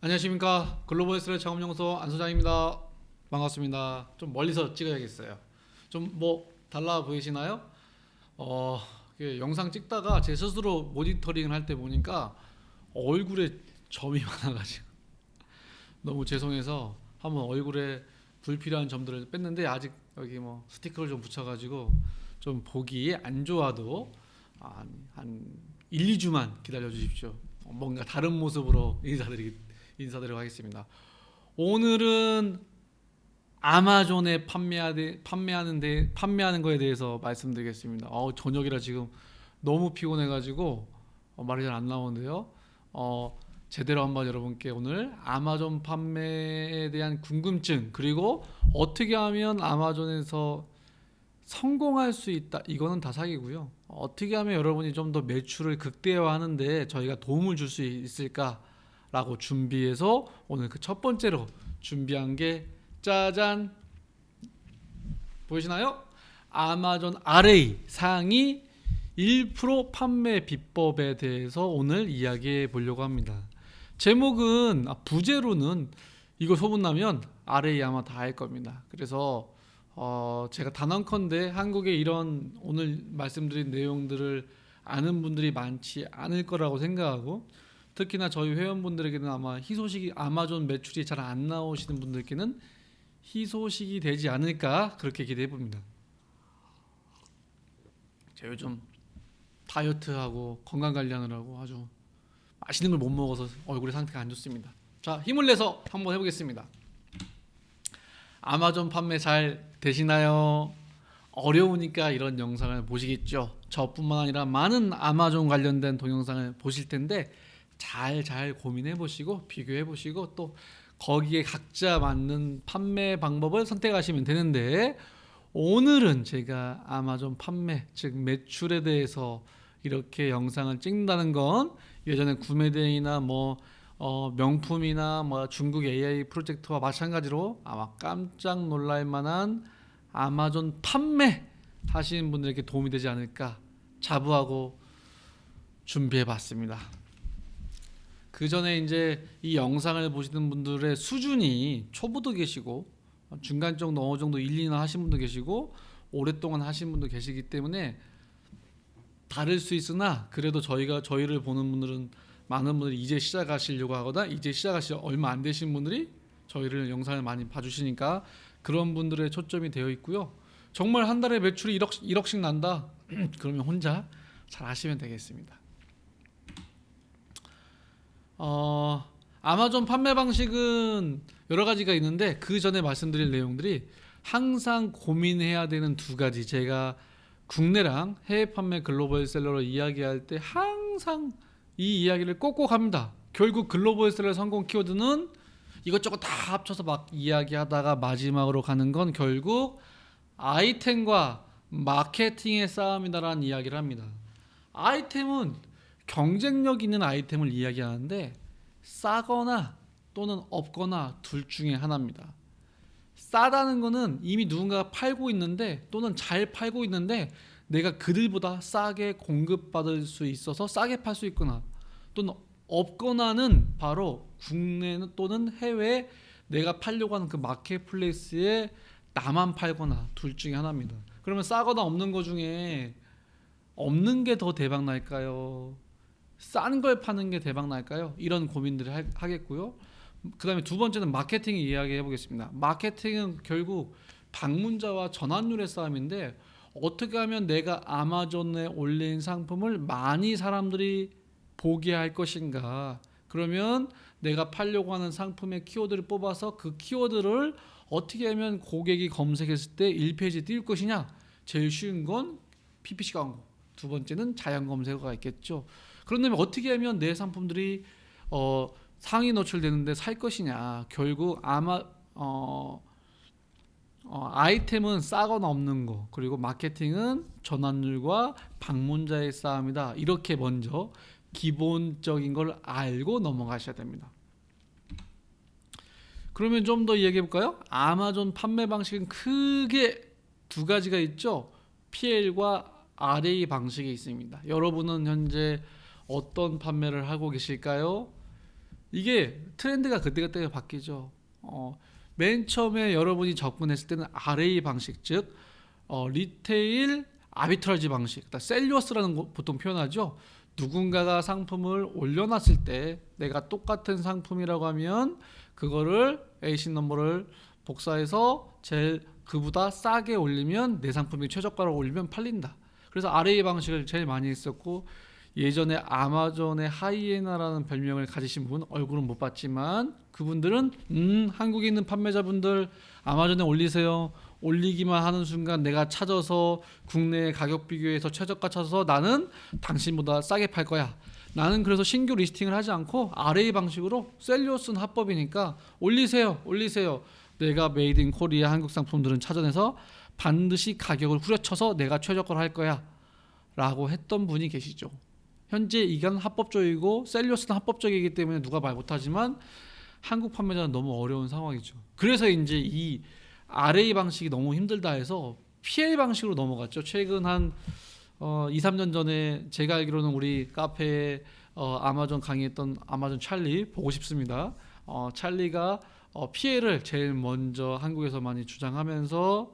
안녕하십니까 글로벌 스트레 작업연구소 안 소장입니다. 반갑습니다. 좀 멀리서 찍어야겠어요. 좀 뭐 달라 보이시나요? 어 이게 영상 찍다가 제 스스로 모니터링을 할 때 보니까 얼굴에 점이 많아가지고 너무 죄송해서 한번 얼굴에 불필요한 점들을 뺐는데 아직 여기 뭐 스티커를 좀 붙여가지고 좀 보기 안 좋아도 아, 한 1, 2주만 기다려 주십시오. 뭔가 다른 모습으로 인사드리 인사드리도록 하겠습니다. 오늘은 아마존에 판매하되, 판매하는데 판매하는 거에 대해서 말씀드리겠습니다. 어, 저녁이라 지금 너무 피곤해가지고 어, 말이 잘 안 나오는데요. 어, 제대로 한번 여러분께 오늘 아마존 판매에 대한 궁금증 그리고 어떻게 하면 아마존에서 성공할 수 있다. 이거는 다 사기고요. 어떻게 하면 여러분이 좀 더 매출을 극대화하는데 저희가 도움을 줄 수 있을까 라고 준비해서 오늘 그 첫 번째로 준비한 게 짜잔 보이시나요? 아마존 RA 상위 1% 판매 비법에 대해서 오늘 이야기해 보려고 합니다. 제목은 아, 부제로는 이거 소문나면 RA 아마 다 할 겁니다. 그래서 어, 제가 단언컨대 한국에 이런 오늘 말씀드린 내용들을 아는 분들이 많지 않을 거라고 생각하고 특히나 저희 회원분들에게는 아마 희소식이 아마존 매출이 잘 안 나오시는 분들께는 희소식이 되지 않을까 그렇게 기대해 봅니다. 제가 요즘 다이어트하고 건강 관리하느라고 아주 맛있는 걸 못 먹어서 얼굴의 상태가 안 좋습니다. 자 힘을 내서 한번 해보겠습니다. 아마존 판매 잘 되시나요? 어려우니까 이런 영상을 보시겠죠. 저뿐만 아니라 많은 아마존 관련된 동영상을 보실 텐데 잘 잘 고민해 보시고 비교해 보시고 또 거기에 각자 맞는 판매 방법을 선택하시면 되는데 오늘은 제가 아마존 판매 즉 매출에 대해서 이렇게 영상을 찍는다는 건 예전에 구매 대행이나 뭐 어, 명품이나 뭐 중국 AI 프로젝트와 마찬가지로 아마 깜짝 놀랄 만한 아마존 판매 하시는 분들에게 도움이 되지 않을까 자부하고 준비해 봤습니다. 그 전에 이제 이 영상을 보시는 분들의 수준이 초보도 계시고 중간 정도 어느 정도 1, 2년 하신 분도 계시고 오랫동안 하신 분도 계시기 때문에 다를 수 있으나 그래도 저희가 저희를 보는 분들은 많은 분들이 이제 시작하시려고 하거나 이제 시작하시 얼마 안 되신 분들이 저희를 영상을 많이 봐주시니까 그런 분들의 초점이 되어 있고요. 정말 한 달에 매출이 1억 1억씩 난다. 그러면 혼자 잘 하시면 되겠습니다. 어, 아마존 판매 방식은 여러 가지가 있는데 그 전에 말씀드릴 내용들이 항상 고민해야 되는 두 가지 제가 국내랑 해외 판매 글로벌 셀러로 이야기할 때 항상 이 이야기를 꼭꼭 합니다. 결국 글로벌 셀러 성공 키워드는 이것저것 다 합쳐서 막 이야기하다가 마지막으로 가는 건 결국 아이템과 마케팅의 싸움이다라는 이야기를 합니다. 아이템은 경쟁력 있는 아이템을 이야기하는데 싸거나 또는 없거나 둘 중에 하나입니다. 싸다는 거는 이미 누군가가 팔고 있는데 또는 잘 팔고 있는데 내가 그들보다 싸게 공급받을 수 있어서 싸게 팔 수 있거나 또는 없거나는 바로 국내 또는 해외 내가 팔려고 하는 그 마켓플레이스에 나만 팔거나 둘 중에 하나입니다. 그러면 싸거나 없는 거 중에 없는 게 더 대박 날까요? 싼 걸 파는 게 대박 날까요? 이런 고민들을 하, 겠고요 그다음에 두 번째는 마케팅 이야기해 보겠습니다. 마케팅은 결국 방문자와 전환율의 싸움인데 어떻게 하면 내가 아마존에 올린 상품을 많이 사람들이 보게 할 것인가? 그러면 내가 팔려고 하는 상품의 키워드를 뽑아서 그 키워드를 어떻게 하면 고객이 검색했을 때 1페이지 띄울 것이냐? 제일 쉬운 건 PPC 광고. 두 번째는 자연 검색어가 있겠죠. 그런다면 어떻게 하면 내 상품들이 어, 상위 노출되는데 살 것이냐? 결국 아마 어, 어, 아이템은 싸거나 없는 거 그리고 마케팅은 전환율과 방문자의 싸움이다. 이렇게 먼저 기본적인 걸 알고 넘어가셔야 됩니다. 그러면 좀 더 얘기해 볼까요? 아마존 판매 방식은 크게 두 가지가 있죠. PL과 RA 방식이 있습니다. 여러분은 현재 어떤 판매를 하고 계실까요? 이게 트렌드가 그때그때 바뀌죠. 어, 맨 처음에 여러분이 접근했을 때는 RA 방식 즉 어, 리테일 아비트라지 방식, 그러니까 셀리오스라는 거 보통 표현하죠. 누군가가 상품을 올려놨을 때 내가 똑같은 상품이라고 하면 그거를 에이신 넘버를 복사해서 제일 그보다 싸게 올리면 내 상품이 최저가로 올리면 팔린다. 그래서 RA 방식을 제일 많이 했었고 예전에 아마존의 하이에나라는 별명을 가지신 분 얼굴은 못 봤지만 그분들은 음 한국에 있는 판매자분들 아마존에 올리세요. 올리기만 하는 순간 내가 찾아서 국내 가격 비교해서 최저가 찾아서 나는 당신보다 싸게 팔 거야. 나는 그래서 신규 리스팅을 하지 않고 RA 방식으로 셀리오스는 합법이니까 올리세요. 올리세요. 내가 메이드 인 코리아 한국 상품들은 찾아내서 반드시 가격을 후려쳐서 내가 최저가로 할 거야. 라고 했던 분이 계시죠. 현재 이건 합법적이고 셀리오스는 합법적이기 때문에 누가 말 못하지만 한국 판매자는 너무 어려운 상황이죠. 그래서 이제 이 RA 방식이 너무 힘들다 해서 PL 방식으로 넘어갔죠. 최근 한 어, 2, 3년 전에 제가 알기로는 우리 카페에 어, 아마존 강의했던 아마존 찰리 보고 싶습니다. 어, 찰리가 어, PL을 제일 먼저 한국에서 많이 주장하면서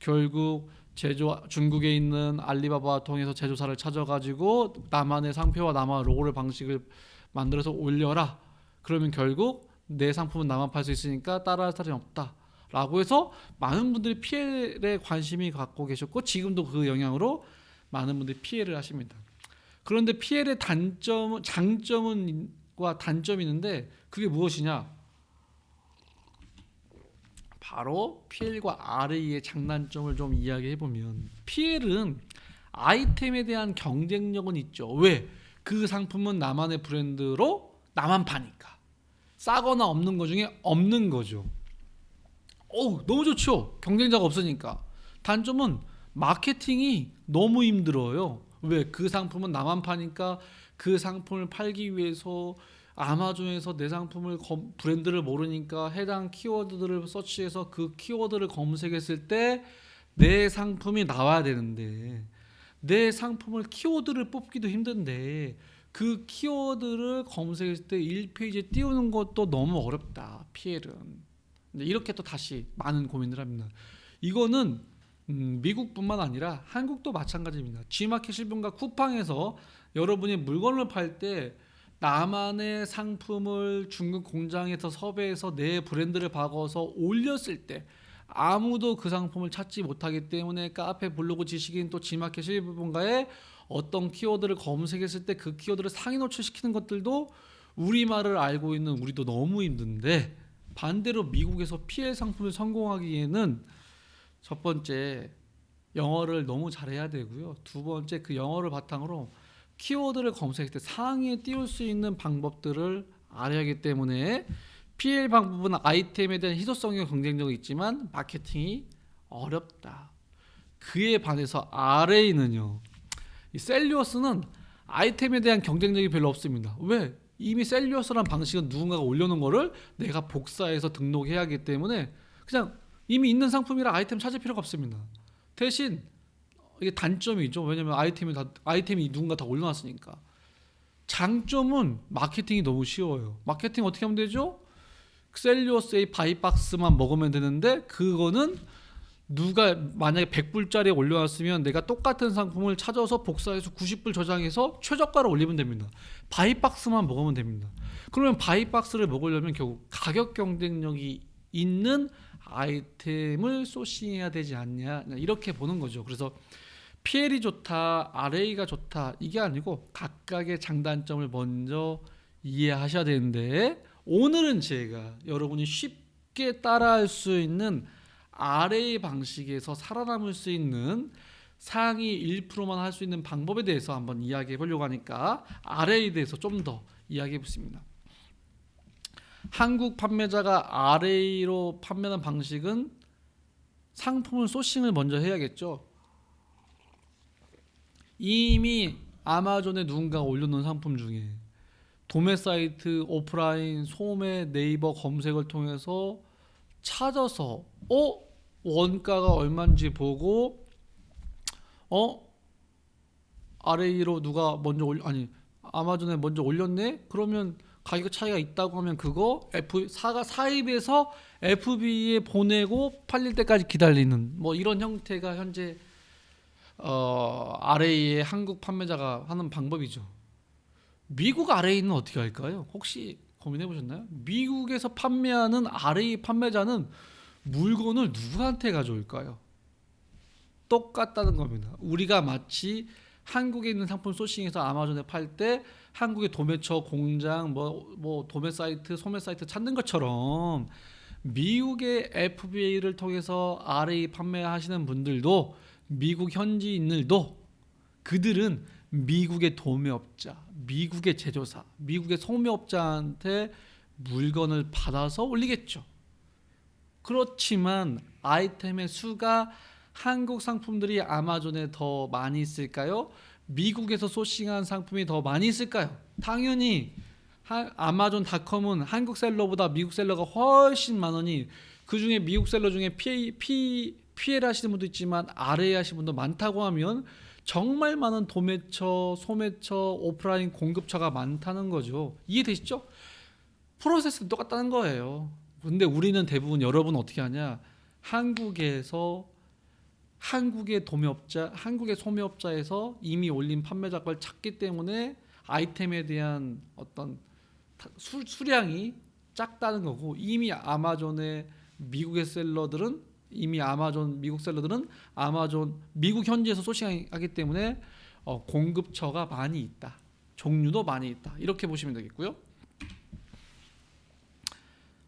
결국 제조 중국에 있는 알리바바 통해서 제조사를 찾아가지고 나만의 상표와 나만 로고를 방식을 만들어서 올려라. 그러면 결국 내 상품은 나만 팔 수 있으니까 따라할 사람이 없다. 라고 해서 많은 분들이 PL에 관심이 갖고 계셨고 지금도 그 영향으로 많은 분들이 PL을 하십니다. 그런데 PL의 단점, 장점은과 단점이 있는데 그게 무엇이냐? 바로 PL과 RA의 장단점을 좀 이야기해 보면 PL은 아이템에 대한 경쟁력은 있죠. 왜? 그 상품은 나만의 브랜드로 나만 파니까. 싸거나 없는 것 중에 없는 거죠. 오, 너무 좋죠. 경쟁자가 없으니까. 단점은 마케팅이 너무 힘들어요. 왜? 그 상품은 나만 파니까 그 상품을 팔기 위해서 아마존에서 내 상품을 검- 브랜드를 모르니까 해당 키워드들을 서치해서 그 키워드를 검색했을 때 내 상품이 나와야 되는데 내 상품을 키워드를 뽑기도 힘든데 그 키워드를 검색했을 때 1페이지에 띄우는 것도 너무 어렵다. 근데 이렇게 또 다시 많은 고민을 합니다. 이거는 음, 미국뿐만 아니라 한국도 마찬가지입니다. G마켓 실분과 쿠팡에서 여러분이 물건을 팔때 나만의 상품을 중국 공장에서 섭외해서 내 브랜드를 박아서 올렸을 때 아무도 그 상품을 찾지 못하기 때문에 카페 블로그 지식인 또 G마켓 실분가에 어떤 키워드를 검색했을 때 그 키워드를 상위 노출시키는 것들도 우리말을 알고 있는 우리도 너무 힘든데 반대로 미국에서 PL 상품을 성공하기에는 첫 번째 영어를 너무 잘해야 되고요. 두 번째 그 영어를 바탕으로 키워드를 검색할 때 상위에 띄울 수 있는 방법들을 알아야 하기 때문에 PL 방법은 아이템에 대한 희소성이 경쟁력이 있지만 마케팅이 어렵다. 그에 반해서 RA는요. 이 셀리오스는 아이템에 대한 경쟁력이 별로 없습니다. 왜? 이미 셀리오스란 방식은 누군가가 올려놓은 거를 내가 복사해서 등록해야 하기 때문에 그냥 이미 있는 상품이라 아이템 찾을 필요가 없습니다. 대신 이게 단점이죠. 왜냐면 아이템이 다 아이템이 누군가 다 올려놨으니까. 장점은 마케팅이 너무 쉬워요. 마케팅 어떻게 하면 되죠? 셀리오스의 바이박스만 먹으면 되는데 그거는 누가 만약에 100불짜리 올려놨으면 내가 똑같은 상품을 찾아서 복사해서 90불 저장해서 최저가로 올리면 됩니다. 바이박스만 먹으면 됩니다. 그러면 바이박스를 먹으려면 결국 가격 경쟁력이 있는 아이템을 소싱해야 되지 않냐 이렇게 보는 거죠. 그래서 PL이 좋다, RA가 좋다 이게 아니고 각각의 장단점을 먼저 이해하셔야 되는데 오늘은 제가 여러분이 쉽게 따라할 수 있는 RA 방식에서 살아남을 수 있는 상위 1%만 할 수 있는 방법에 대해서 한번 이야기해 보려고 하니까 RA에 대해서 좀 더 이야기해 보겠습니다. 한국 판매자가 RA로 판매하는 방식은 상품을 소싱을 먼저 해야겠죠. 이미 아마존에 누군가가 올려놓은 상품 중에 도매 사이트, 오프라인, 소매, 네이버 검색을 통해서 찾아서 어? 원가가 얼마인지 보고 어? RA로 누가 먼저 올 아니 아마존에 먼저 올렸네? 그러면 가격 차이가 있다고 하면 그거 F 사가 사입에서 FB에 보내고 팔릴 때까지 기다리는 뭐 이런 형태가 현재 어, RA의 한국 판매자가 하는 방법이죠. 미국 RA는 어떻게 할까요? 혹시 고민해 보셨나요? 미국에서 판매하는 RA 판매자는 물건을 누구한테 가져올까요? 똑같다는 겁니다. 우리가 마치 한국에 있는 상품 소싱해서 아마존에 팔 때 한국의 도매처 공장 뭐, 뭐 도매 사이트 소매 사이트 찾는 것처럼 미국의 FBA를 통해서 RA 판매하시는 분들도 미국 현지인들도 그들은 미국의 도매업자, 미국의 제조사, 미국의 소매업자한테 물건을 받아서 올리겠죠. 그렇지만 아이템의 수가 한국 상품들이 아마존에 더 많이 있을까요? 미국에서 소싱한 상품이 더 많이 있을까요? 당연히 하- 아마존닷컴은 한국 셀러보다 미국 셀러가 훨씬 많으니 그 중에 미국 셀러 중에 피, 피, 피해를 하시는 분도 있지만 RA 하시는 분도 많다고 하면 정말 많은 도매처, 소매처, 오프라인 공급처가 많다는 거죠. 이해되시죠? 프로세스는 똑같다는 거예요. 근데 우리는 대부분 여러분 어떻게 하냐? 한국에서 한국의 도매업자, 한국의 소매업자에서 이미 올린 판매자 걸 찾기 때문에 아이템에 대한 어떤 타- 수, 수량이 작다는 거고 이미 아마존의 미국의 셀러들은 이미 아마존 미국 셀러들은 아마존 미국 현지에서 소싱하기 때문에 어, 공급처가 많이 있다. 종류도 많이 있다. 이렇게 보시면 되겠고요.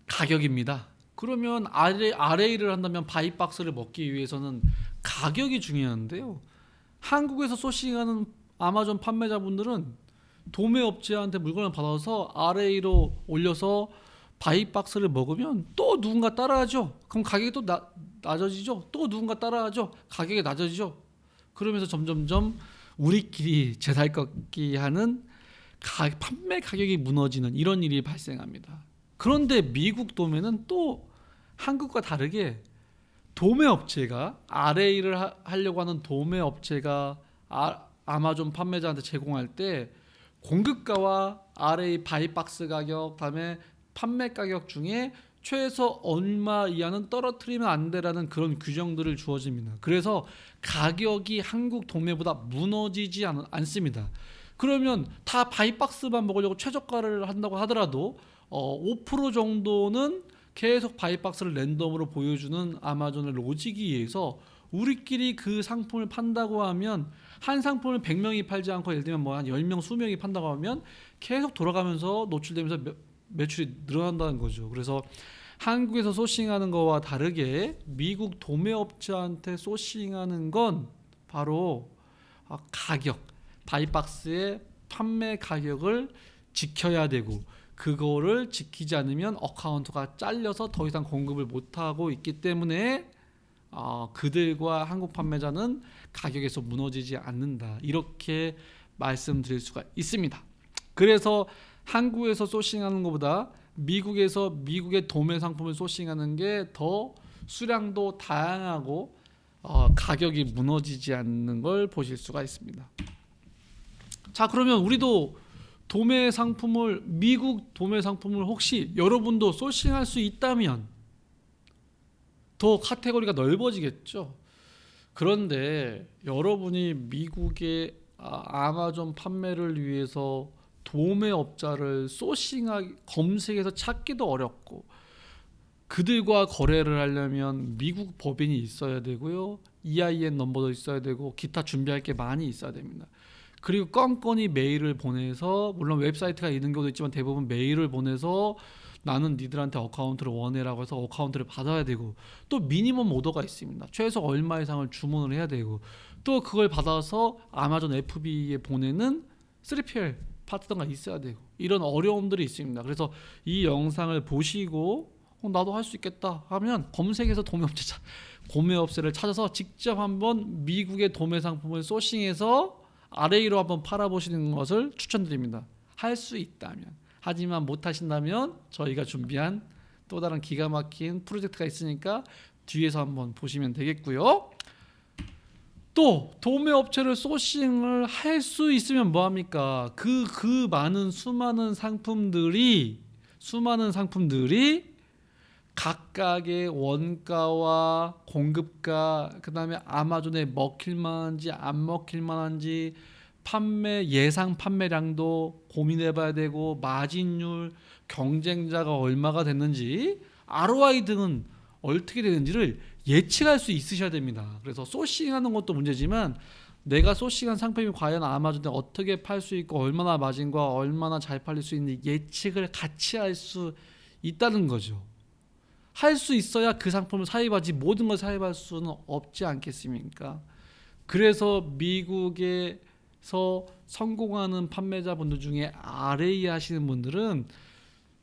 가격입니다. 그러면 RA, RA를 한다면 바이박스를 먹기 위해서는 가격이 중요한데요. 한국에서 소싱하는 아마존 판매자분들은 도매업체한테 물건을 받아서 RA로 올려서 바이박스를 먹으면 또 누군가 따라하죠. 그럼 가격이 또 나, 낮아지죠. 또 누군가 따라하죠. 가격이 낮아지죠. 그러면서 점점점 우리끼리 제살꺾기 하는 가, 판매 가격이 무너지는 이런 일이 발생합니다. 그런데 미국 도매는 또 한국과 다르게 도매 업체가 RA를 하, 하려고 하는 도매 업체가 아, 아마존 판매자한테 제공할 때 공급가와 RA 바이박스 가격 다음에 판매 가격 중에 최소 얼마 이하는 떨어뜨리면 안 되라는 그런 규정들을 주어집니다. 그래서 가격이 한국 도매보다 무너지지 않, 않습니다. 그러면 다 바이박스만 먹으려고 최저가를 한다고 하더라도 어, 5% 정도는 계속 바이박스를 랜덤으로 보여주는 아마존의 로직에 의해서 우리끼리 그 상품을 판다고 하면 한 상품을 100명이 팔지 않고 예를 들면 뭐 한 10명, 20명이 판다고 하면 계속 돌아가면서 노출되면서 매- 매출이 늘어난다는 거죠. 그래서 한국에서 소싱하는 거와 다르게 미국 도매업체한테 소싱하는 건 바로 아, 가격, 바이박스의 판매 가격을 지켜야 되고 그거를 지키지 않으면 어카운트가 잘려서 더 이상 공급을 못 하고 있기 때문에 어, 그들과 한국 판매자는 가격에서 무너지지 않는다 이렇게 말씀드릴 수가 있습니다. 그래서 한국에서 소싱하는 것보다 미국에서 미국의 도매 상품을 소싱하는 게 더 수량도 다양하고 어, 가격이 무너지지 않는 걸 보실 수가 있습니다. 자 그러면 우리도 도매 상품을 미국 도매 상품을 혹시 여러분도 소싱할 수 있다면 더 카테고리가 넓어지겠죠. 그런데 여러분이 미국의 아, 아마존 판매를 위해서 도매업자를 소싱하 검색해서 찾기도 어렵고 그들과 거래를 하려면 미국 법인이 있어야 되고요. EIN 넘버도 있어야 되고 기타 준비할 게 많이 있어야 됩니다. 그리고 건건이 메일을 보내서 물론 웹사이트가 있는 경우도 있지만 대부분 메일을 보내서 나는 니들한테 어카운트를 원해라고 해서 어카운트를 받아야 되고 또 미니멈 오더가 있습니다. 최소 얼마 이상을 주문을 해야 되고 또 그걸 받아서 아마존 FB에 보내는 3PL 파트너가 있어야 되고 이런 어려움들이 있습니다. 그래서 이 영상을 보시고 어, 나도 할 수 있겠다 하면 검색해서 도매업체 차- 도매업체를 찾아서 직접 한번 미국의 도매 상품을 소싱해서 RA로 한번 팔아보시는 것을 추천드립니다. 할 수 있다면. 하지만 못 하신다면 저희가 준비한 또 다른 기가 막힌 프로젝트가 있으니까 뒤에서 한번 보시면 되겠고요. 또 도매 업체를 소싱을 할 수 있으면 뭐 합니까? 그그 많은 수많은 상품들이 수많은 상품들이 각각의 원가와 공급가 그다음에 아마존에 먹힐 만한지 안 먹힐 만한지 판매 예상 판매량도 고민해 봐야 되고 마진율 경쟁자가 얼마가 됐는지 ROI 등은 어떻게 되는지를 예측할 수 있으셔야 됩니다. 그래서 소싱하는 것도 문제지만 내가 소싱한 상품이 과연 아마존에 어떻게 팔 수 있고 얼마나 마진과 얼마나 잘 팔릴 수 있는지 예측을 같이 할 수 있다는 거죠. 할 수 있어야 그 상품을 사입하지 모든 걸 사입할 수는 없지 않겠습니까? 그래서 미국에서 성공하는 판매자분들 중에 RA 하시는 분들은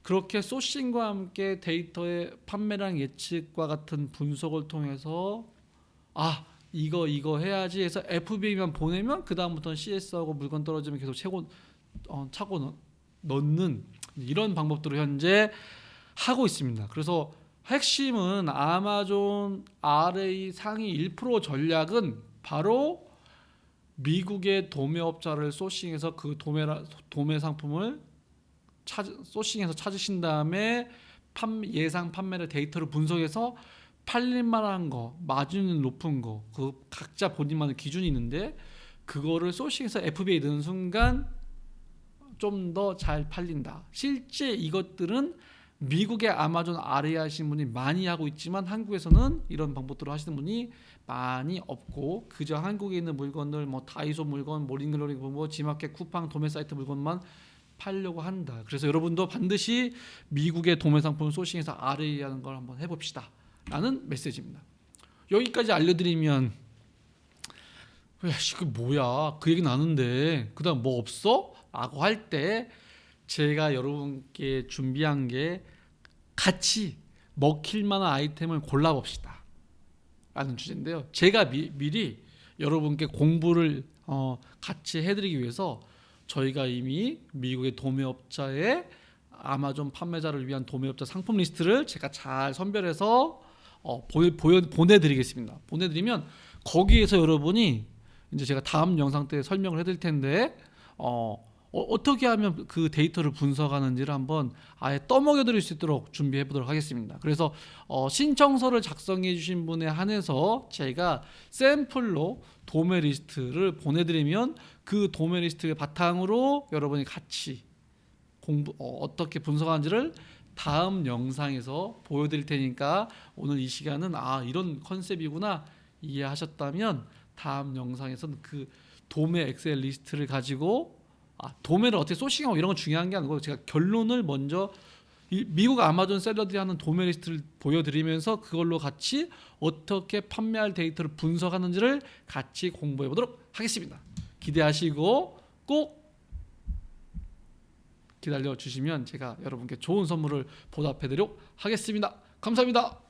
그렇게 소싱과 함께 데이터의 판매량 예측과 같은 분석을 통해서 아 이거 이거 해야지 해서 FBA만 보내면 그 다음부터는 CS하고 물건 떨어지면 계속 채고 어, 차고 넣- 넣는 이런 방법들을 현재 하고 있습니다. 그래서 핵심은 아마존 RA 상위 1% 전략은 바로 미국의 도매업자를 소싱해서 그 도매 도매 상품을 찾 소싱해서 찾으신 다음에 판 예상 판매를 데이터를 분석해서 팔릴 만한 거, 마진이 높은 거, 그 각자 본인만의 기준이 있는데 그거를 소싱해서 FBA 넣는 순간 좀 더 잘 팔린다. 실제 이것들은 미국의 아마존 아래 하시는 분이 많이 하고 있지만 한국에서는 이런 방법들을 하시는 분이 많이 없고 그저 한국에 있는 물건들 뭐 다이소 물건, 모닝글로리 뭐 지마켓, 쿠팡, 도매 사이트 물건만 팔려고 한다. 그래서 여러분도 반드시 미국의 도매 상품 소싱해서 RA 하는 걸 한번 해봅시다. 라는 메시지입니다. 여기까지 알려드리면 야씨 그 뭐야 그 얘기 나는데 그다음 뭐 없어? 라고 할 때 제가 여러분께 준비한 게 같이 먹힐 만한 아이템을 골라 봅시다 라는 주제인데요 제가 미, 미리 여러분께 공부를 어, 같이 해드리기 위해서 저희가 이미 미국의 도매업자의 아마존 판매자를 위한 도매업자 상품 리스트를 제가 잘 선별해서 어, 보여, 보여, 보내드리겠습니다. 보내드리면 거기에서 여러분이 이제 제가 다음 영상 때 설명을 해드릴 텐데 어, 어, 떻게 하면 그 데이터를 분석하는지를 한번 아예 떠먹여 드릴 수 있도록 준비해 보도록 하겠습니다. 그래서 어, 신청서를 작성해 주신 분에 한해서 제가 샘플로 도매 리스트를 보내드리면 그 도매 리스트를 바탕으로 여러분이 같이 공부 어, 어떻게 분석하는지를 다음 영상에서 보여드릴 테니까 오늘 이 시간은 아 이런 컨셉이구나 이해하셨다면 다음 영상에서는 그 도매 엑셀 리스트를 가지고 아 도매를 어떻게 소싱하고 이런 건 중요한 게 아니고 제가 결론을 먼저 이 미국 아마존 셀러들이 하는 도매 리스트를 보여드리면서 그걸로 같이 어떻게 판매할 데이터를 분석하는지를 같이 공부해 보도록 하겠습니다. 기대하시고 꼭 기다려 주시면 제가 여러분께 좋은 선물을 보답해 드리도록 하겠습니다. 감사합니다.